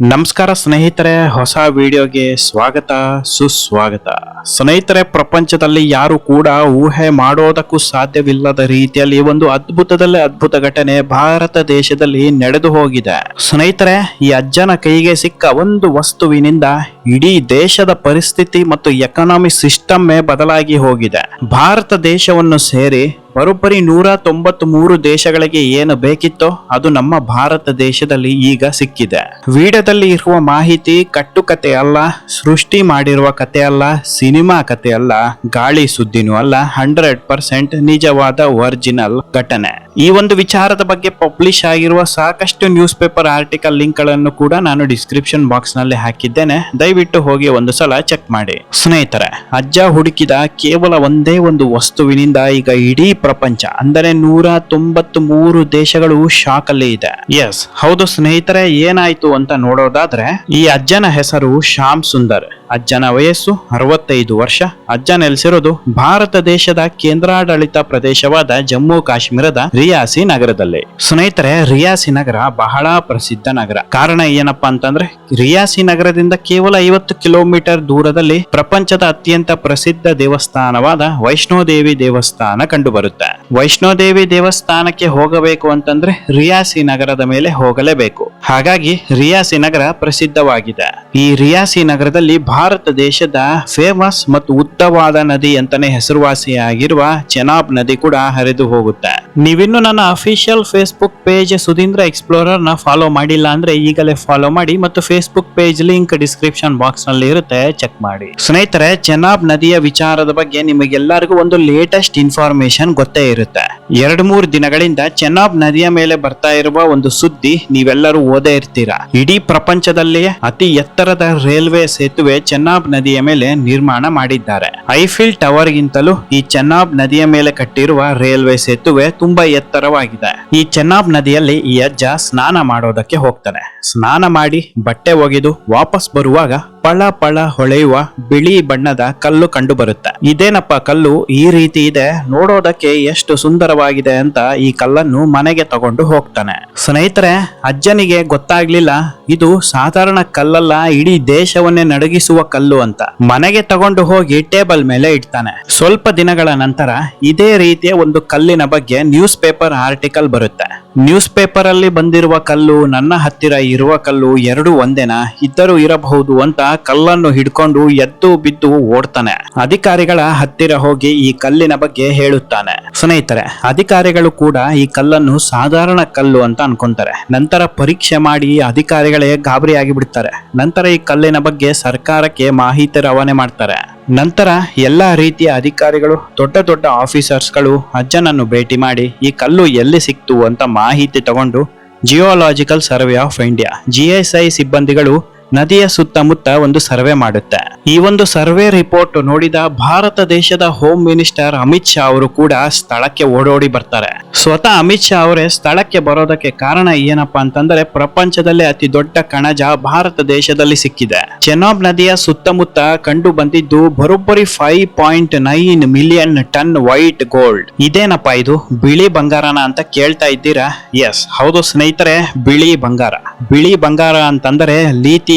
ನಮಸ್ಕಾರ ಸ್ನೇಹಿತರೆ, ಹೊಸ ವಿಡಿಯೋಗೆ ಸ್ವಾಗತ, ಸುಸ್ವಾಗತ. ಸ್ನೇಹಿತರೆ, ಪ್ರಪಂಚದಲ್ಲಿ ಯಾರು ಕೂಡ ಊಹೆ ಮಾಡೋದಕ್ಕೂ ಸಾಧ್ಯವಿಲ್ಲದ ರೀತಿಯಲ್ಲಿ ಒಂದು ಅದ್ಭುತದಲ್ಲೇ ಅದ್ಭುತ ಘಟನೆ ಭಾರತ ದೇಶದಲ್ಲಿ ನಡೆದು ಹೋಗಿದೆ. ಸ್ನೇಹಿತರೆ, ಈ ಅಜ್ಜನ ಕೈಗೆ ಸಿಕ್ಕ ಒಂದು ವಸ್ತುವಿನಿಂದ ಇಡೀ ದೇಶದ ಪರಿಸ್ಥಿತಿ ಮತ್ತು ಎಕನಾಮಿ ಸಿಸ್ಟಮ್ ಬದಲಾಗಿ ಹೋಗಿದೆ. ಭಾರತ ದೇಶವನ್ನು ಸೇರಿ ಬರೋಬ್ಬರಿ ನೂರ ತೊಂಬತ್ ಮೂರು ದೇಶಗಳಿಗೆ ಏನು ಬೇಕಿತ್ತೋ ಅದು ನಮ್ಮ ಭಾರತ ದೇಶದಲ್ಲಿ ಈಗ ಸಿಕ್ಕಿದೆ. ವಿಡಿಯೋದಲ್ಲಿ ಇರುವ ಮಾಹಿತಿ ಕಟ್ಟುಕತೆ ಅಲ್ಲ, ಸೃಷ್ಟಿ ಮಾಡಿರುವ ಕತೆ ಅಲ್ಲ, ಸಿನಿಮಾ ಕತೆ ಅಲ್ಲ, ಗಾಳಿ ಸುದ್ದಿನೂ ಅಲ್ಲ, ಹಂಡ್ರೆಡ್ ಪರ್ಸೆಂಟ್ ನಿಜವಾದ ಒರಿಜಿನಲ್ ಘಟನೆ. ಈ ಒಂದು ವಿಚಾರದ ಬಗ್ಗೆ ಪಬ್ಲಿಷ್ ಆಗಿರುವ ಸಾಕಷ್ಟು ನ್ಯೂಸ್ ಪೇಪರ್ ಆರ್ಟಿಕಲ್ ಲಿಂಕ್ಗಳನ್ನು ಕೂಡ ನಾನು ಡಿಸ್ಕ್ರಿಪ್ಷನ್ ಬಾಕ್ಸ್ನಲ್ಲಿ ಹಾಕಿದ್ದೇನೆ. ದಯವಿಟ್ಟು ಹೋಗಿ ಒಂದು ಸಲ ಚೆಕ್ ಮಾಡಿ. ಸ್ನೇಹಿತರೆ, ಅಜ್ಜ ಹುಡುಕಿದ ಕೇವಲ ಒಂದೇ ಒಂದು ವಸ್ತುವಿನಿಂದ ಈಗ ಇಡೀ ಪ್ರಪಂಚ, ಅಂದರೆ ನೂರ ತೊಂಬತ್ ಮೂರು ದೇಶಗಳು ಶಾಕ್ ಅಲ್ಲಿ ಇದೆ. ಎಸ್ ಹೌದು ಸ್ನೇಹಿತರೆ, ಏನಾಯ್ತು ಅಂತ ನೋಡೋದಾದ್ರೆ, ಈ ಅಜ್ಜನ ಹೆಸರು ಶ್ಯಾಮ್ ಸುಂದರ್. ಅಜ್ಜನ ವಯಸ್ಸು ಅರವತ್ತೈದು ವರ್ಷ. ಅಜ್ಜ ನೆಲೆಸಿರೋದು ಭಾರತ ದೇಶದ ಕೇಂದ್ರಾಡಳಿತ ಪ್ರದೇಶವಾದ ಜಮ್ಮು ಕಾಶ್ಮೀರದ ರಿಯಾಸಿ ನಗರದಲ್ಲಿ. ಸ್ನೇಹಿತರೆ, ರಿಯಾಸಿ ನಗರ ಬಹಳ ಪ್ರಸಿದ್ಧ ನಗರ. ಕಾರಣ ಏನಪ್ಪಾ ಅಂತಂದ್ರೆ, ರಿಯಾಸಿ ನಗರದಿಂದ ಕೇವಲ ಐವತ್ತು ಕಿಲೋಮೀಟರ್ ದೂರದಲ್ಲಿ ಪ್ರಪಂಚದ ಅತ್ಯಂತ ಪ್ರಸಿದ್ಧ ದೇವಸ್ಥಾನವಾದ ವೈಷ್ಣೋದೇವಿ ದೇವಸ್ಥಾನ ಕಂಡು ಬರುತ್ತೆ ವೈಷ್ಣೋದೇವಿ ದೇವಸ್ಥಾನಕ್ಕೆ ಹೋಗಬೇಕು ಅಂತಂದ್ರೆ ರಿಯಾಸಿ ನಗರದ ಮೇಲೆ ಹೋಗಲೇಬೇಕು. ಹಾಗಾಗಿ ರಿಯಾಸಿ ನಗರ ಪ್ರಸಿದ್ಧವಾಗಿದೆ. ಈ ರಿಯಾಸಿ ನಗರದಲ್ಲಿ ಭಾರತ ದೇಶದ ಫೇಮಸ್ ಮತ್ತು ಉದ್ದವಾದ ನದಿ ಅಂತಾನೆ ಹೆಸರುವಾಸಿಯಾಗಿರುವ ಚೆನಾಬ್ ನದಿ ಕೂಡ ಹರಿದು ಹೋಗುತ್ತೆ. ನೀವಿನ್ನು ನನ್ನ ಅಫಿಷಿಯಲ್ ಫೇಸ್ಬುಕ್ ಪೇಜ್ ಸುಧೀಂದ್ರ ಎಕ್ಸ್ಪ್ಲೋರರ್ನ ಫಾಲೋ ಮಾಡಿಲ್ಲ ಅಂದ್ರೆ ಈಗಲೇ ಫಾಲೋ ಮಾಡಿ ಮತ್ತು ಫೇಸ್ಬುಕ್ ಪೇಜ್ ಲಿಂಕ್ ಡಿಸ್ಕ್ರಿಪ್ಷನ್ ಬಾಕ್ಸ್ನಲ್ಲಿ ಇರುತ್ತೆ ಚೆಕ್ ಮಾಡಿ. ಸ್ನೇಹಿತರೆ, ಚೆನಾಬ್ ನದಿಯ ವಿಚಾರದ ಬಗ್ಗೆ ನಿಮಗೆಲ್ಲರಿಗೂ ಒಂದು ಲೇಟೆಸ್ಟ್ ಇನ್ಫಾರ್ಮೇಶನ್ ಗೊತ್ತೇ ಇರುತ್ತೆ. ಎರಡ್ ಮೂರು ದಿನಗಳಿಂದ ಚೆನಾಬ್ ನದಿಯ ಮೇಲೆ ಬರ್ತಾ ಇರುವ ಒಂದು ಸುದ್ದಿ ನೀವೆಲ್ಲರೂ ಓದೇ ಇರ್ತೀರಾ? ಇಡೀ ಪ್ರಪಂಚದಲ್ಲಿಯೇ ಅತಿ ಎತ್ತರದ ರೈಲ್ವೆ ಸೇತುವೆ ಚೆನ್ನಾಬ್ ನದಿಯ ಮೇಲೆ ನಿರ್ಮಾಣ ಮಾಡಿದ್ದಾರೆ. ಐಫಿಲ್ ಟವರ್ ಗಿಂತಲೂ ಈ ಚೆನ್ನಾಬ್ ನದಿಯ ಮೇಲೆ ಕಟ್ಟಿರುವ ರೈಲ್ವೆ ಸೇತುವೆ ತುಂಬಾ ಎತ್ತರವಾಗಿದೆ. ಈ ಚೆನ್ನಾಬ್ ನದಿಯಲ್ಲಿ ಈ ಅಜ್ಜ ಸ್ನಾನ ಮಾಡೋದಕ್ಕೆ ಹೋಗ್ತಾನೆ. ಸ್ನಾನ ಮಾಡಿ ಬಟ್ಟೆ ಒಗೆದು ವಾಪಸ್ ಬರುವಾಗ ಪಳ ಪಳ ಹೊಳೆಯುವ ಬಿಳಿ ಬಣ್ಣದ ಕಲ್ಲು ಕಂಡು ಬರುತ್ತೆ ಇದೇನಪ್ಪ ಕಲ್ಲು? ಈ ರೀತಿ ಇದೆ. ನೋಡೋದಕ್ಕೆ ಎಷ್ಟು ಸುಂದರವಾಗಿದೆ ಅಂತ ಈ ಕಲ್ಲನ್ನು ಮನೆಗೆ ತಗೊಂಡು ಹೋಗ್ತಾನೆ. ಸ್ನೇಹಿತರೆ, ಅಜ್ಜನಿಗೆ ಗೊತ್ತಾಗ್ಲಿಲ್ಲ, ಇದು ಸಾಧಾರಣ ಕಲ್ಲಲ್ಲ, ಇಡೀ ದೇಶವನ್ನೇ ನಡಗಿಸುವ ಕಲ್ಲು ಅಂತ. ಮನೆಗೆ ತಗೊಂಡು ಹೋಗಿ ಟೇಬಲ್ ಮೇಲೆ ಇಡ್ತಾನೆ. ಸ್ವಲ್ಪ ದಿನಗಳ ನಂತರ ಇದೇ ರೀತಿಯ ಒಂದು ಕಲ್ಲಿನ ಬಗ್ಗೆ ನ್ಯೂಸ್ ಪೇಪರ್ ಆರ್ಟಿಕಲ್ ಬರುತ್ತೆ. ನ್ಯೂಸ್ ಪೇಪರ್ ಅಲ್ಲಿ ಬಂದಿರುವ ಕಲ್ಲು, ನನ್ನ ಹತ್ತಿರ ಇರುವ ಕಲ್ಲು ಎರಡು ಒಂದೇನಾ? ಇದ್ದರೂ ಇರಬಹುದು ಅಂತ ಕಲ್ಲನ್ನು ಹಿಡ್ಕೊಂಡು ಎದ್ದು ಬಿದ್ದು ಓಡ್ತಾನೆ. ಅಧಿಕಾರಿಗಳ ಹತ್ತಿರ ಹೋಗಿ ಈ ಕಲ್ಲಿನ ಬಗ್ಗೆ ಹೇಳುತ್ತಾನೆ. ಸ್ನೇಹಿತರೆ, ಅಧಿಕಾರಿಗಳು ಕೂಡ ಈ ಕಲ್ಲನ್ನು ಸಾಧಾರಣ ಕಲ್ಲು ಅಂತ ಅನ್ಕೊಂತಾರೆ. ನಂತರ ಪರೀಕ್ಷೆ ಮಾಡಿ ಅಧಿಕಾರಿಗಳೇ ಗಾಬರಿಯಾಗಿ ಬಿಡ್ತಾರೆ. ನಂತರ ಈ ಕಲ್ಲಿನ ಬಗ್ಗೆ ಸರ್ಕಾರಕ್ಕೆ ಮಾಹಿತಿ ರವಾನೆ ಮಾಡ್ತಾರೆ. ನಂತರ ಎಲ್ಲಾ ರೀತಿಯ ಅಧಿಕಾರಿಗಳು, ದೊಡ್ಡ ದೊಡ್ಡ ಆಫೀಸರ್ಸ್ಗಳು ಅಜ್ಜನನ್ನು ಭೇಟಿ ಮಾಡಿ, ಈ ಕಲ್ಲು ಎಲ್ಲಿ ಸಿಕ್ತು ಅಂತ ಮಾಹಿತಿ ತಗೊಂಡು geological survey of India GSI ಸಿಬ್ಬಂದಿಗಳು ನದಿಯ ಸುತ್ತಮುತ್ತ ಒಂದು ಸರ್ವೆ ಮಾಡುತ್ತೆ. ಈ ಒಂದು ಸರ್ವೆ ರಿಪೋರ್ಟ್ ನೋಡಿದ ಭಾರತ ದೇಶದ ಹೋಮ್ ಮಿನಿಸ್ಟರ್ ಅಮಿತ್ ಶಾ ಅವರು ಕೂಡ ಸ್ಥಳಕ್ಕೆ ಓಡೋಡಿ ಬರ್ತಾರೆ. ಸ್ವತಃ ಅಮಿತ್ ಶಾ ಅವರೇ ಸ್ಥಳಕ್ಕೆ ಬರೋದಕ್ಕೆ ಕಾರಣ ಏನಪ್ಪಾ ಅಂತಂದ್ರೆ ಪ್ರಪಂಚದಲ್ಲೇ ಅತಿ ದೊಡ್ಡ ಕಣಜ ಭಾರತ ದೇಶದಲ್ಲಿ ಸಿಕ್ಕಿದೆ. ಚೆನಾಬ್ ನದಿಯ ಸುತ್ತಮುತ್ತ ಕಂಡು ಬಂದಿದ್ದು ಬರೋಬ್ಬರಿ five point nine million ton white gold ಇದೇನಪ್ಪ ಇದು? ಬಿಳಿ ಬಂಗಾರನ ಅಂತ ಕೇಳ್ತಾ ಇದ್ದೀರಾ? ಎಸ್ ಹೌದು ಸ್ನೇಹಿತರೆ, ಬಿಳಿ ಬಂಗಾರ. ಬಿಳಿ ಬಂಗಾರ ಅಂತಂದರೆ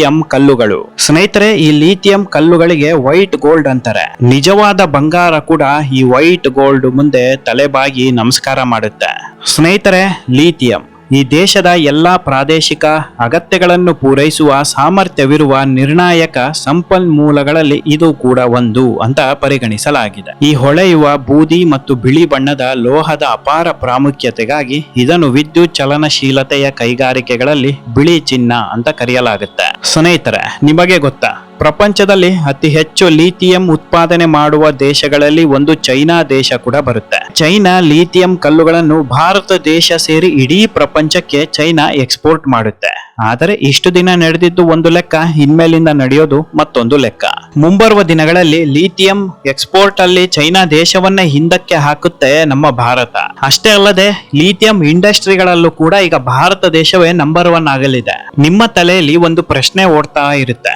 ಲೀಥಿಯಂ ಕಲ್ಲುಗಳು. ಸ್ನೇಹಿತರೆ, ಈ ಲೀಥಿಯಂ ಕಲ್ಲುಗಳಿಗೆ ವೈಟ್ ಗೋಲ್ಡ್ ಅಂತಾರೆ. ನಿಜವಾದ ಬಂಗಾರ ಕೂಡ ಈ ವೈಟ್ ಗೋಲ್ಡ್ ಮುಂದೆ ತಲೆಬಾಗಿ ನಮಸ್ಕಾರ ಮಾಡುತ್ತೆ. ಸ್ನೇಹಿತರೆ, ಲೀಥಿಯಂ. ಈ ದೇಶದ ಎಲ್ಲ ಪ್ರಾದೇಶಿಕ ಅಗತ್ಯಗಳನ್ನು ಪೂರೈಸುವ ಸಾಮರ್ಥ್ಯವಿರುವ ನಿರ್ಣಾಯಕ ಸಂಪನ್ಮೂಲಗಳಲ್ಲಿ ಇದು ಕೂಡ ಒಂದು ಅಂತ ಪರಿಗಣಿಸಲಾಗಿದೆ. ಈ ಹೊಳೆಯುವ ಬೂದಿ ಮತ್ತು ಬಿಳಿ ಬಣ್ಣದ ಲೋಹದ ಅಪಾರ ಪ್ರಾಮುಖ್ಯತೆಗಾಗಿ ಇದನ್ನು ವಿದ್ಯುತ್ ಚಲನಶೀಲತೆಯ ಕೈಗಾರಿಕೆಗಳಲ್ಲಿ ಬಿಳಿ ಚಿನ್ನ ಅಂತ ಕರೆಯಲಾಗುತ್ತೆ. ಸ್ನೇಹಿತರೆ, ನಿಮಗೆ ಗೊತ್ತಾ? ಪ್ರಪಂಚದಲ್ಲಿ ಅತಿ ಹೆಚ್ಚು ಲೀಥಿಯಂ ಉತ್ಪಾದನೆ ಮಾಡುವ ದೇಶಗಳಲ್ಲಿ ಒಂದು ಚೈನಾ ದೇಶ ಕೂಡ ಬರುತ್ತೆ. ಚೈನಾ ಲಿಥಿಯಂ ಕಲ್ಲುಗಳನ್ನು ಭಾರತ ದೇಶ ಸೇರಿ ಇಡೀ ಪ್ರಪಂಚಕ್ಕೆ ಚೈನಾ ಎಕ್ಸ್ಪೋರ್ಟ್ ಮಾಡುತ್ತೆ. ಆದರೆ ಇಷ್ಟು ದಿನ ನಡೆದಿದ್ದು ಒಂದು ಲೆಕ್ಕ, ಇನ್ಮೇಲಿಂದ ನಡೆಯೋದು ಮತ್ತೊಂದು ಲೆಕ್ಕ. ಮುಂಬರುವ ದಿನಗಳಲ್ಲಿ ಲಿಥಿಯಂ ಎಕ್ಸ್ಪೋರ್ಟ್ ಅಲ್ಲಿ ಚೈನಾ ದೇಶವನ್ನೇ ಹಿಂದಕ್ಕೆ ಹಾಕುತ್ತೆ ನಮ್ಮ ಭಾರತ. ಅಷ್ಟೇ ಅಲ್ಲದೆ, ಲಿಥಿಯಂ ಇಂಡಸ್ಟ್ರಿಗಳಲ್ಲೂ ಕೂಡ ಈಗ ಭಾರತ ದೇಶವೇ ನಂಬರ್ ಒನ್ ಆಗಲಿದೆ. ನಿಮ್ಮ ತಲೆಯಲ್ಲಿ ಒಂದು ಪ್ರಶ್ನೆ ಓಡ್ತಾ ಇರುತ್ತೆ.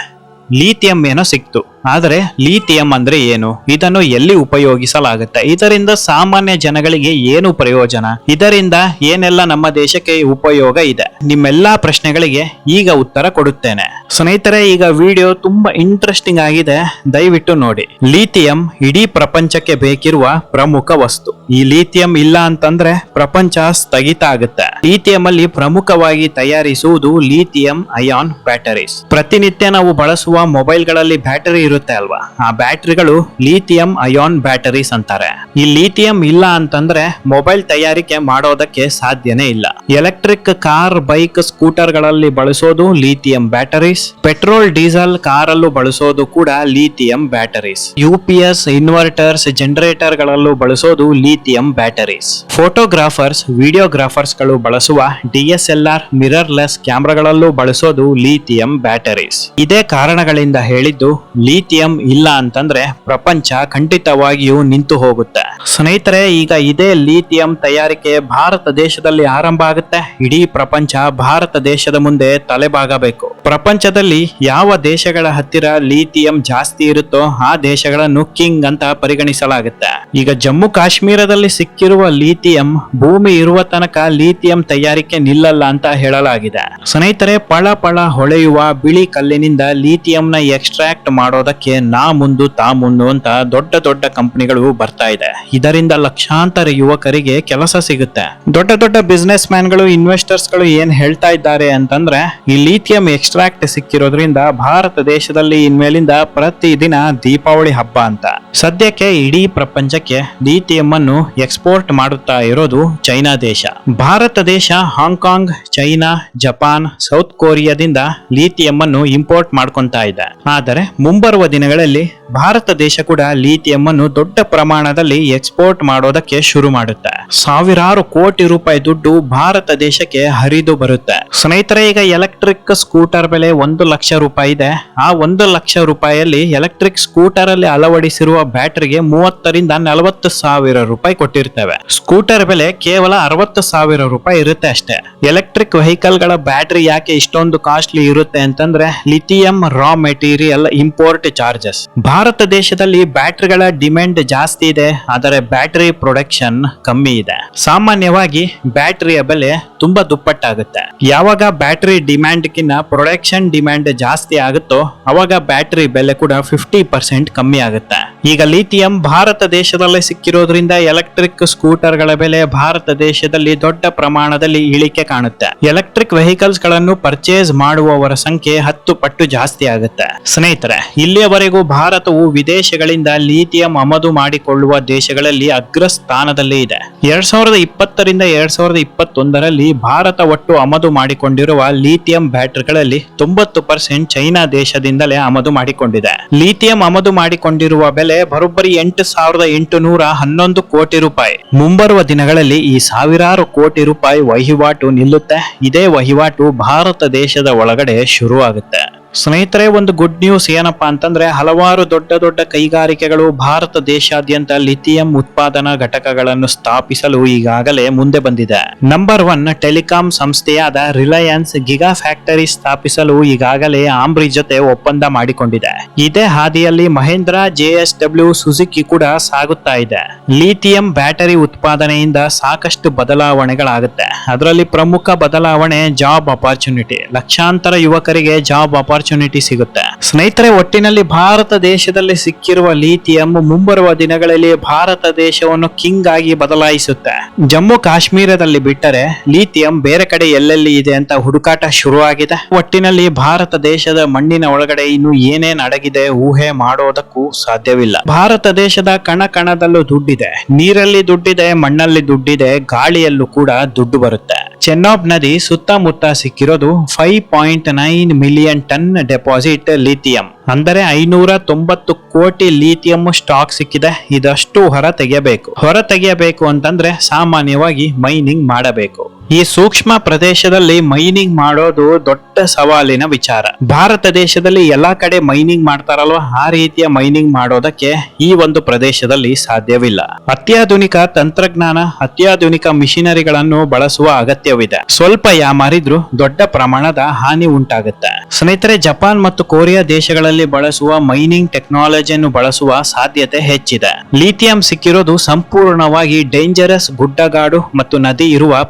ಲೀಥಿಯಂ ಏನೋ ಸಿಕ್ತು. ಆದರೆ ಲಿಥಿಯಂ ಅಂದ್ರೆ ಏನು? ಇದನ್ನು ಎಲ್ಲಿ ಉಪಯೋಗಿಸಲಾಗುತ್ತೆ? ಇದರಿಂದ ಸಾಮಾನ್ಯ ಜನಗಳಿಗೆ ಏನು ಪ್ರಯೋಜನ? ಇದರಿಂದ ಏನೆಲ್ಲ ನಮ್ಮ ದೇಶಕ್ಕೆ ಉಪಯೋಗ ಇದೆ? ನಿಮ್ಮೆಲ್ಲಾ ಪ್ರಶ್ನೆಗಳಿಗೆ ಈಗ ಉತ್ತರ ಕೊಡುತ್ತೇನೆ. ಸ್ನೇಹಿತರೆ, ಈಗ ವಿಡಿಯೋ ತುಂಬಾ ಇಂಟ್ರೆಸ್ಟಿಂಗ್ ಆಗಿದೆ. ದಯವಿಟ್ಟು ನೋಡಿ. ಲಿಥಿಯಂ ಇಡೀ ಪ್ರಪಂಚಕ್ಕೆ ಬೇಕಿರುವ ಪ್ರಮುಖ ವಸ್ತು. ಈ ಲಿಥಿಯಂ ಇಲ್ಲ ಅಂತಂದ್ರೆ ಪ್ರಪಂಚ ಸ್ಥಗಿತ ಆಗುತ್ತೆ. ಲಿಥಿಯಂ ಅಲ್ಲಿ ಪ್ರಮುಖವಾಗಿ ತಯಾರಿಸುವುದು ಲಿಥಿಯಂ ಅಯಾನ್ ಬ್ಯಾಟರೀಸ್. ಪ್ರತಿನಿತ್ಯ ನಾವು ಬಳಸುವ ಮೊಬೈಲ್ಗಳಲ್ಲಿ ಬ್ಯಾಟರಿ ಇರುತ್ತೆ ಅಲ್ವಾ? ಆ ಬ್ಯಾಟರಿಗಳು ಲಿಥಿಯಂ ಅಯೋನ್ ಬ್ಯಾಟರೀಸ್ ಅಂತಾರೆ. ಈ ಲಿಥಿಯಂ ಇಲ್ಲ ಅಂತಂದ್ರೆ ಮೊಬೈಲ್ ತಯಾರಿಕೆ ಮಾಡೋದಕ್ಕೆ ಸಾಧ್ಯನೇ ಇಲ್ಲ. ಎಲೆಕ್ಟ್ರಿಕ್ ಕಾರ್ ಬೈಕ್ ಸ್ಕೂಟರ್ಗಳಲ್ಲಿ ಬಳಸೋದು ಲಿಥಿಯಂ ಬ್ಯಾಟರೀಸ್ ಪೆಟ್ರೋಲ್ ಡೀಸೆಲ್ ಕಾರಲ್ಲೂ ಬಳಸೋದು ಕೂಡ lithium batteries U P S inverters generator ಗಳಲ್ಲೂ ಬಳಸೋದು ಲಿಥಿಯಂ ಬ್ಯಾಟರೀಸ್ ಫೋಟೋಗ್ರಾಫರ್ಸ್ ವಿಡಿಯೋಗ್ರಾಫರ್ಸ್ಗಳು ಬಳಸುವ ಡಿಎಸ್ಎಲ್ಆರ್ ಮಿರರ್ಲೆಸ್ ಕ್ಯಾಮ್ರಾಗಳಲ್ಲೂ ಬಳಸೋದು ಲಿಥಿಯಂ ಬ್ಯಾಟರೀಸ್ ಇದೇ ಕಾರಣಗಳಿಂದ ಹೇಳಿದ್ದು ಲೀಥಿಯಂ ಇಲ್ಲ ಅಂತಂದ್ರೆ ಪ್ರಪಂಚ ಖಂಡಿತವಾಗಿಯೂ ನಿಂತು ಹೋಗುತ್ತೆ ಸ್ನೇಹಿತರೆ, ಈಗ ಇದೇ ಲಿಥಿಯಂ ತಯಾರಿಕೆ ಭಾರತ ದೇಶದಲ್ಲಿ ಆರಂಭ ಆಗುತ್ತೆ. ಇಡೀ ಪ್ರಪಂಚ ಭಾರತ ದೇಶದ ಮುಂದೆ ತಲೆಬಾಗಬೇಕು. ಪ್ರಪಂಚದಲ್ಲಿ ಯಾವ ದೇಶಗಳ ಹತ್ತಿರ ಲಿಥಿಯಂ ಜಾಸ್ತಿ ಇರುತ್ತೋ ಆ ದೇಶಗಳನ್ನು ಕಿಂಗ್ ಅಂತ ಪರಿಗಣಿಸಲಾಗುತ್ತೆ. ಈಗ ಜಮ್ಮು ಕಾಶ್ಮೀರದಲ್ಲಿ ಸಿಕ್ಕಿರುವ ಲಿಥಿಯಂ ಭೂಮಿ ಇರುವ ತನಕ ಲಿಥಿಯಂ ತಯಾರಿಕೆ ನಿಲ್ಲಲ್ಲ ಅಂತ ಹೇಳಲಾಗಿದೆ. ಸ್ನೇಹಿತರೆ, ಪಳ ಪಳ ಹೊಳೆಯುವ ಬಿಳಿ ಕಲ್ಲಿನಿಂದ ಲಿಥಿಯಂನ ಎಕ್ಸ್ಟ್ರಾಕ್ಟ್ ಮಾಡೋದಕ್ಕೆ ನಾ ಮುಂದು ತಾ ಮುಂದು ಅಂತ ದೊಡ್ಡ ದೊಡ್ಡ ಕಂಪನಿಗಳು ಬರ್ತಾ ಇದೆ. ಇದರಿಂದ ಲಕ್ಷಾಂತರ ಯುವಕರಿಗೆ ಕೆಲಸ ಸಿಗುತ್ತೆ. ದೊಡ್ಡ ದೊಡ್ಡ ಬಿಸ್ನೆಸ್ ಮ್ಯಾನ್ಗಳು ಇನ್ವೆಸ್ಟರ್ಸ್ಗಳು ಏನ್ ಹೇಳ್ತಾ ಇದ್ದಾರೆ ಅಂತಂದ್ರೆ, ಈ ಲಿಥಿಯಂ ಎಕ್ಸ್ಟ್ರಾಕ್ಟ್ ಸಿಕ್ಕಿರೋದ್ರಿಂದ ಭಾರತ ದೇಶದಲ್ಲಿ ಇನ್ಮೇಲಿಂದ ಪ್ರತಿ ದಿನ ದೀಪಾವಳಿ ಹಬ್ಬ ಅಂತ. ಸದ್ಯಕ್ಕೆ ಇಡೀ ಪ್ರಪಂಚಕ್ಕೆ ಲಿಥಿಯಂ ಅನ್ನು ಎಕ್ಸ್ಪೋರ್ಟ್ ಮಾಡುತ್ತಾ ಇರೋದು ಚೈನಾ ದೇಶ. ಭಾರತ ದೇಶ, Hong Kong, China, Japan, south ಕೊರಿಯಾದಿಂದ lithium ಅನ್ನು ಇಂಪೋರ್ಟ್ ಮಾಡ್ಕೊಂತಾ ಇದೆ. ಆದರೆ ಮುಂಬರುವ ದಿನಗಳಲ್ಲಿ ಭಾರತ ದೇಶ ಕೂಡ ಲಿಥಿಯಂ ಅನ್ನು ದೊಡ್ಡ ಪ್ರಮಾಣದಲ್ಲಿ ಎಕ್ಸ್ಪೋರ್ಟ್ ಮಾಡೋದಕ್ಕೆ ಶುರು ಮಾಡುತ್ತೆ. ಸಾವಿರಾರು ಕೋಟಿ ರೂಪಾಯಿ ದುಡ್ಡು ಭಾರತ ದೇಶಕ್ಕೆ ಹರಿದು ಬರುತ್ತೆ. ಸ್ನೇಹಿತರೆ, ಈಗ ಎಲೆಕ್ಟ್ರಿಕ್ ಸ್ಕೂಟರ್ ಬೆಲೆ ಒಂದು ಲಕ್ಷ ರೂಪಾಯಿ ಇದೆ. ಆ ಒಂದು ಲಕ್ಷ ರೂಪಾಯಿಯಲ್ಲಿ ಎಲೆಕ್ಟ್ರಿಕ್ ಸ್ಕೂಟರ್ ಅಲ್ಲಿ ಅಳವಡಿಸಿರುವ ಬ್ಯಾಟರಿಗೆ ಮೂವತ್ತರಿಂದ ನಲವತ್ತು ಸಾವಿರ ರೂಪಾಯಿ ಕೊಟ್ಟಿರ್ತೇವೆ. ಸ್ಕೂಟರ್ ಬೆಲೆ ಕೇವಲ ಅರವತ್ತು ಸಾವಿರ ರೂಪಾಯಿ ಇರುತ್ತೆ ಅಷ್ಟೇ. ಎಲೆಕ್ಟ್ರಿಕ್ ವೆಹಿಕಲ್ಗಳ ಬ್ಯಾಟರಿ ಯಾಕೆ ಇಷ್ಟೊಂದು ಕಾಸ್ಟ್ಲಿ ಇರುತ್ತೆ ಅಂತಂದ್ರೆ lithium raw material import charges Bharata ದೇಶದಲ್ಲಿ ಬ್ಯಾಟರಿಗಳ ಡಿಮ್ಯಾಂಡ್ ಜಾಸ್ತಿ ಇದೆ. ಆದರೆ ಬ್ಯಾಟರಿ ಪ್ರೊಡಕ್ಷನ್ ಕಮ್ಮಿ ಇದೆ. ಸಾಮಾನ್ಯವಾಗಿ ಬ್ಯಾಟರಿಯ ಬೆಲೆ ತುಂಬಾ ದುಪ್ಪಟ್ಟಾಗುತ್ತೆ. ಯಾವಾಗ ಬ್ಯಾಟರಿ ಡಿಮ್ಯಾಂಡ್ ಕಿನ್ನ ಪ್ರೊಡಕ್ಷನ್ ಡಿಮ್ಯಾಂಡ್ ಜಾಸ್ತಿ ಆಗುತ್ತೋ ಅವಾಗ ಬ್ಯಾಟರಿ ಬೆಲೆ ಕೂಡ ಫಿಫ್ಟಿ ಪರ್ಸೆಂಟ್ ಕಮ್ಮಿ ಆಗುತ್ತೆ. ಈಗ ಲಿಥಿಯಂ ಭಾರತ ದೇಶದಲ್ಲೇ ಸಿಕ್ಕಿರೋದ್ರಿಂದ ಎಲೆಕ್ಟ್ರಿಕ್ ಸ್ಕೂಟರ್ಗಳ ಬೆಲೆ ಭಾರತ ದೇಶದಲ್ಲಿ ದೊಡ್ಡ ಪ್ರಮಾಣದಲ್ಲಿ ಇಳಿಕೆ ಕಾಣುತ್ತೆ. ಎಲೆಕ್ಟ್ರಿಕ್ ವೆಹಿಕಲ್ಸ್ಗಳನ್ನು ಪರ್ಚೇಸ್ ಮಾಡುವವರ ಸಂಖ್ಯೆ ಹತ್ತು ಪಟ್ಟು ಜಾಸ್ತಿ ಆಗುತ್ತೆ. ಸ್ನೇಹಿತರೆ, ಇಲ್ಲಿಯವರೆಗೂ ಭಾರತವು ವಿದೇಶಗಳಿಂದ ಲಿಥಿಯಂ ಆಮದು ಮಾಡಿಕೊಳ್ಳುವ ದೇಶಗಳಲ್ಲಿ ಅಗ್ರ ಸ್ಥಾನದಲ್ಲಿ ಇದೆ. ಎರಡ್ ಸಾವಿರದ ಇಪ್ಪತ್ತರಿಂದ ಎರಡ್ ಸಾವಿರದ ಇಪ್ಪತ್ತೊಂದರಲ್ಲಿ ಭಾರತ ಒಟ್ಟು ಆಮದು ಮಾಡಿಕೊಂಡಿರುವ ಲಿಥಿಯಂ ಬ್ಯಾಟರಿಗಳಲ್ಲಿ ತೊಂಬತ್ತು ಪರ್ಸೆಂಟ್ ಚೈನಾ ದೇಶದಿಂದಲೇ ಆಮದು ಮಾಡಿಕೊಂಡಿದೆ. ಲಿಥಿಯಂ ಆಮದು ಮಾಡಿಕೊಂಡಿರುವ ಬೆಲೆ ಬರೋಬ್ಬರಿ ಎಂಟು ಸಾವಿರದ ಎಂಟುನೂರ ಹನ್ನೊಂದು ಕೋಟಿ ರೂಪಾಯಿ. ಮುಂಬರುವ ದಿನಗಳಲ್ಲಿ ಈ ಸಾವಿರಾರು ಕೋಟಿ ರೂಪಾಯಿ ವಹಿವಾಟು ನಿಲ್ಲುತ್ತೆ. ಇದೇ ವಹಿವಾಟು ಭಾರತ ದೇಶದ ಒಳಗಡೆ ಶುರುವಾಗುತ್ತೆ. ಸ್ನೇಹಿತರೆ, ಒಂದು ಗುಡ್ ನ್ಯೂಸ್ ಏನಪ್ಪಾ ಅಂತಂದ್ರೆ, ಹಲವಾರು ದೊಡ್ಡ ದೊಡ್ಡ ಕೈಗಾರಿಕೆಗಳು ಭಾರತ ದೇಶಾದ್ಯಂತ ಲಿಥಿಯಂ ಉತ್ಪಾದನಾ ಘಟಕಗಳನ್ನು ಸ್ಥಾಪಿಸಲು ಈಗಾಗಲೇ ಮುಂದೆ ಬಂದಿದೆ. ನಂಬರ್ ಒನ್ ಟೆಲಿಕಾಂ ಸಂಸ್ಥೆಯಾದ ರಿಲಯನ್ಸ್ ಗಿಗಾ ಫ್ಯಾಕ್ಟರಿ ಸ್ಥಾಪಿಸಲು ಈಗಾಗಲೇ ಆಂಬ್ರಿ ಜೊತೆ ಒಪ್ಪಂದ ಮಾಡಿಕೊಂಡಿದೆ. ಇದೇ ಹಾದಿಯಲ್ಲಿ ಮಹೇಂದ್ರ ಜೆಎಸ್ ಡಬ್ಲ್ಯೂ, ಸುಜುಕಿ ಕೂಡ ಸಾಗುತ್ತಾ ಇದೆ. ಲಿಥಿಯಂ ಬ್ಯಾಟರಿ ಉತ್ಪಾದನೆಯಿಂದ ಸಾಕಷ್ಟು ಬದಲಾವಣೆಗಳಾಗುತ್ತೆ. ಅದರಲ್ಲಿ ಪ್ರಮುಖ ಬದಲಾವಣೆ ಜಾಬ್ ಅಪಾರ್ಚುನಿಟಿ ಲಕ್ಷಾಂತರ ಯುವಕರಿಗೆ ಜಾಬ್ ಅಪಾರ್ಚುನಿಟಿ ಸಿಗುತ್ತೆ. ಸ್ನೇಹಿತರೆ, ಒಟ್ಟಿನಲ್ಲಿ ಭಾರತ ದೇಶದಲ್ಲಿ ಸಿಕ್ಕಿರುವ ಲಿಥಿಯಂ ಮುಂಬರುವ ದಿನಗಳಲ್ಲಿ ಭಾರತ ದೇಶವನ್ನು ಕಿಂಗ್ ಆಗಿ ಬದಲಾಯಿಸುತ್ತೆ. ಜಮ್ಮು ಕಾಶ್ಮೀರದಲ್ಲಿ ಬಿಟ್ಟರೆ ಲಿಥಿಯಂ ಬೇರೆ ಕಡೆ ಎಲ್ಲೆಲ್ಲಿ ಇದೆ ಅಂತ ಹುಡುಕಾಟ ಶುರುವಾಗಿದೆ. ಒಟ್ಟಿನಲ್ಲಿ ಭಾರತ ದೇಶದ ಮಣ್ಣಿನ ಒಳಗಡೆ ಇನ್ನು ಏನೇನ್ ಅಡಗಿದೆ, ಊಹೆ ಮಾಡೋದಕ್ಕೂ ಸಾಧ್ಯವಿಲ್ಲ. ಭಾರತ ದೇಶದ ಕಣ ಕಣದಲ್ಲೂ ದುಡ್ಡಿದೆ. ನೀರಲ್ಲಿ ದುಡ್ಡಿದೆ, ಮಣ್ಣಲ್ಲಿ ದುಡ್ಡಿದೆ, ಗಾಳಿಯಲ್ಲೂ ಕೂಡ ದುಡ್ಡು ಬರುತ್ತೆ. ಚೆನ್ನಾಬ್ ನದಿ ಸುತ್ತಮುತ್ತ ಸಿಕ್ಕಿರೋದು five point nine million ton deposit lithium. ಅಂದರೆ ಐನೂರ ತೊಂಬತ್ತು ಕೋಟಿ ಲಿಥಿಯಂ ಸ್ಟಾಕ್ ಸಿಕ್ಕಿದೆ, ಇದಷ್ಟು ಹೊರ ತೆಗೆಯಬೇಕು. ಹೊರ ತೆಗೆಯಬೇಕು ಅಂತಂದ್ರೆ ಸಾಮಾನ್ಯವಾಗಿ ಮೈನಿಂಗ್ ಮಾಡಬೇಕು. ಈ ಸೂಕ್ಷ್ಮ ಪ್ರದೇಶದಲ್ಲಿ ಮೈನಿಂಗ್ ಮಾಡೋದು ದೊಡ್ಡ ಸವಾಲಿನ ವಿಚಾರ. ಭಾರತ ದೇಶದಲ್ಲಿ ಎಲ್ಲಾ ಕಡೆ ಮೈನಿಂಗ್ ಮಾಡ್ತಾರಲ್ವ? ಆ ರೀತಿಯ ಮೈನಿಂಗ್ ಮಾಡೋದಕ್ಕೆ ಈ ಒಂದು ಪ್ರದೇಶದಲ್ಲಿ ಸಾಧ್ಯವಿಲ್ಲ. ಅತ್ಯಾಧುನಿಕ ತಂತ್ರಜ್ಞಾನ, ಅತ್ಯಾಧುನಿಕ ಮಿಷಿನರಿಗಳನ್ನು ಬಳಸುವ ಅಗತ್ಯವಿದೆ. ಸ್ವಲ್ಪ ಯಾಮಾರಿದ್ರು ದೊಡ್ಡ ಪ್ರಮಾಣದ ಹಾನಿ ಉಂಟಾಗುತ್ತೆ. ಸ್ನೇಹಿತರೆ, ಜಪಾನ್ ಮತ್ತು ಕೊರಿಯಾ ದೇಶಗಳಲ್ಲಿ ಬಳಸುವ ಮೈನಿಂಗ್ ಟೆಕ್ನಾಲಜಿಯನ್ನು ಬಳಸುವ ಸಾಧ್ಯತೆ ಹೆಚ್ಚಿದೆ. ಲಿಥಿಯಂ ಸಿಕ್ಕಿರೋದು ಸಂಪೂರ್ಣವಾಗಿ ಡೇಂಜರಸ್ ಗುಡ್ಡಗಾಡು ಮತ್ತು ನದಿ ಇರುವ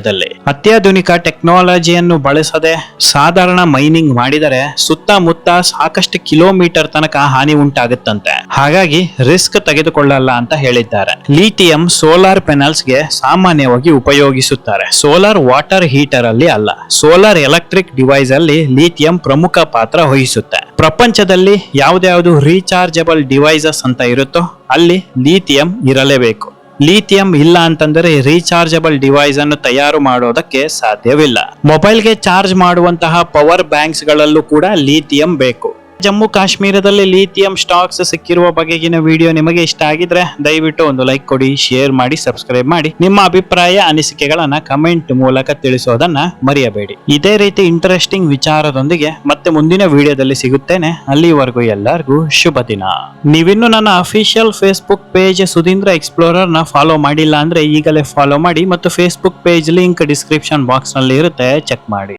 ಪ್ರದೇಶದಲ್ಲಿ ಅತ್ಯಾಧುನಿಕ ಟೆಕ್ನಾಲಜಿಯನ್ನು ಬಳಸದೆ ಸಾಧಾರಣ ಮೈನಿಂಗ್ ಮಾಡಿದರೆ ಸುತ್ತಮುತ್ತ ಸಾಕಷ್ಟು ಕಿಲೋಮೀಟರ್ ತನಕ ಹಾನಿ ಉಂಟಾಗುತ್ತಂತೆ. ಹಾಗಾಗಿ ರಿಸ್ಕ್ ತೆಗೆದುಕೊಳ್ಳಲ್ಲ ಅಂತ ಹೇಳಿದ್ದಾರೆ. ಲಿಥಿಯಂ ಸೋಲಾರ್ ಪೆನಲ್ಸ್ಗೆ ಸಾಮಾನ್ಯವಾಗಿ ಉಪಯೋಗಿಸುತ್ತಾರೆ. ಸೋಲಾರ್ ವಾಟರ್ ಹೀಟರ್ ಅಲ್ಲಿ ಅಲ್ಲ ಸೋಲಾರ್ ಎಲೆಕ್ಟ್ರಿಕ್ ಡಿವೈಸ್ ಅಲ್ಲಿ ಲಿಥಿಯಂ ಪ್ರಮುಖ ಪಾತ್ರ ವಹಿಸುತ್ತೆ. ಪ್ರಪಂಚದಲ್ಲಿ ಯಾವ್ದ್ಯಾವ್ದು ರೀಚಾರ್ಜಬಲ್ ಡಿವೈಸಸ್ ಅಂತ ಇರುತ್ತೋ ಅಲ್ಲಿ ಲಿಥಿಯಂ ಇರಲೇಬೇಕು. ಲಿಥಿಯಂ ಇಲ್ಲ ಅಂತಂದರೆ ರೀಚಾರ್ಜಬಲ್ ಡಿವೈಸ್ ಅನ್ನು ತಯಾರು ಮಾಡೋದಕ್ಕೆ ಸಾಧ್ಯವಿಲ್ಲ. ಮೊಬೈಲ್ಗೆ ಚಾರ್ಜ್ ಮಾಡುವಂತಹ ಪವರ್ ಬ್ಯಾಂಕ್ಸ್ ಗಳಲ್ಲೂ ಕೂಡ ಲಿಥಿಯಂ ಬೇಕು. ಜಮ್ಮು ಕಾಶ್ಮೀರದಲ್ಲಿ ಲಿಥಿಯಂ ಸ್ಟಾಕ್ಸ್ ಸಿಕ್ಕಿರುವ ಬಗೆಗಿನ ವಿಡಿಯೋ ನಿಮಗೆ ಇಷ್ಟ ಆಗಿದ್ರೆ ದಯವಿಟ್ಟು ಒಂದು ಲೈಕ್ ಕೊಡಿ ಶೇರ್ ಮಾಡಿ ಸಬ್ಸ್ಕ್ರೈಬ್ ಮಾಡಿ. ನಿಮ್ಮ ಅಭಿಪ್ರಾಯ, ಅನಿಸಿಕೆಗಳನ್ನ ಕಮೆಂಟ್ ಮೂಲಕ ತಿಳಿಸೋದನ್ನ ಮರೆಯಬೇಡಿ. ಇದೇ ರೀತಿ ಇಂಟ್ರೆಸ್ಟಿಂಗ್ ವಿಚಾರದೊಂದಿಗೆ ಮತ್ತೆ ಮುಂದಿನ ವಿಡಿಯೋದಲ್ಲಿ ಸಿಗುತ್ತೇನೆ. ಅಲ್ಲಿವರೆಗೂ ಎಲ್ಲರಿಗೂ ಶುಭ ದಿನ. ನೀವಿನ್ನು ನನ್ನ ಅಫಿಷಿಯಲ್ ಫೇಸ್ಬುಕ್ ಪೇಜ್ ಸುಧೀಂದ್ರ ಎಕ್ಸ್ಪ್ಲೋರರ್ನ ಫಾಲೋ ಮಾಡಿಲ್ಲ ಅಂದ್ರೆ ಈಗಲೇ ಫಾಲೋ ಮಾಡಿ ಮತ್ತು ಫೇಸ್ಬುಕ್ ಪೇಜ್ ಲಿಂಕ್ ಡಿಸ್ಕ್ರಿಪ್ಷನ್ ಬಾಕ್ಸ್ನಲ್ಲಿ ಇರುತ್ತೆ. ಚೆಕ್ ಮಾಡಿ.